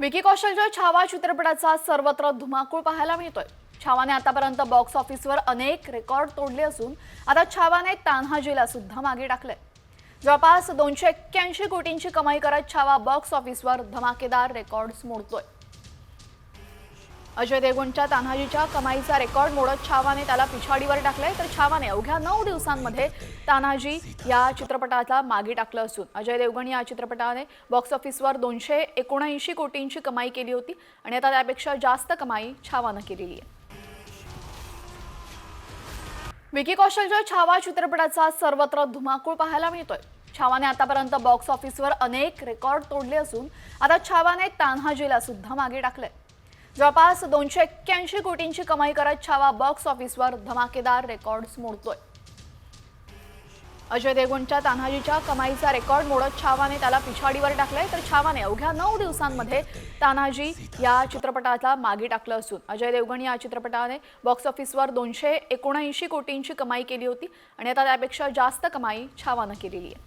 विकी कौशलच्या छावा चित्रपटाचा सर्वत्र धुमाकूळ पाहायला मिळतोय. छावाने आतापर्यंत बॉक्स ऑफिसवर अनेक रेकॉर्ड तोडले असून आता छावाने तान्हाजीला सुद्धा मागे टाकलंय. जवळपास दोनशे एक्क्याऐंशी कोटींची कमाई करत छावा बॉक्स ऑफिसवर धमाकेदार रेकॉर्ड्स मोडतोय. अजय देवगुणच्या तान्हाजीच्या कमाईचा रेकॉर्ड मोडत छावाने त्याला पिछाडीवर टाकलंय. तर छावाने अवघ्या नऊ दिवसांमध्ये तान्हाजी या चित्रपटाला मागे टाकलं असून अजय देवगण या चित्रपटाने बॉक्स ऑफिसवर दोनशे एकोणऐंशी कोटींची कमाई केली होती आणि आता त्यापेक्षा जास्त कमाई छावानं केलेली आहे. विकी कौशलच्या छावा चित्रपटाचा सर्वत्र धुमाकूळ पाहायला मिळतोय. छावाने आतापर्यंत बॉक्स ऑफिसवर अनेक रेकॉर्ड तोडले असून आता छावाने तान्हाजीला सुद्धा मागे टाकलंय. जवळपास दोनशे एक्क्याऐंशी कोटींची कमाई करत छावा बॉक्स ऑफिसवर धमाकेदार रेकॉर्ड्स मोडतोय. अजय देवगणच्या तान्हाजीच्या कमाईचा रेकॉर्ड मोडत छावाने त्याला पिछाडीवर टाकलंय तर छावाने अवघ्या नऊ दिवसांमध्ये तान्हाजी या चित्रपटाला मागे टाकलं असून अजय देवगण या चित्रपटाने बॉक्स ऑफिसवर दोनशे एकोणऐंशी कोटींची कमाई केली होती आणि आता त्यापेक्षा जास्त कमाई छावानं केलेली आहे.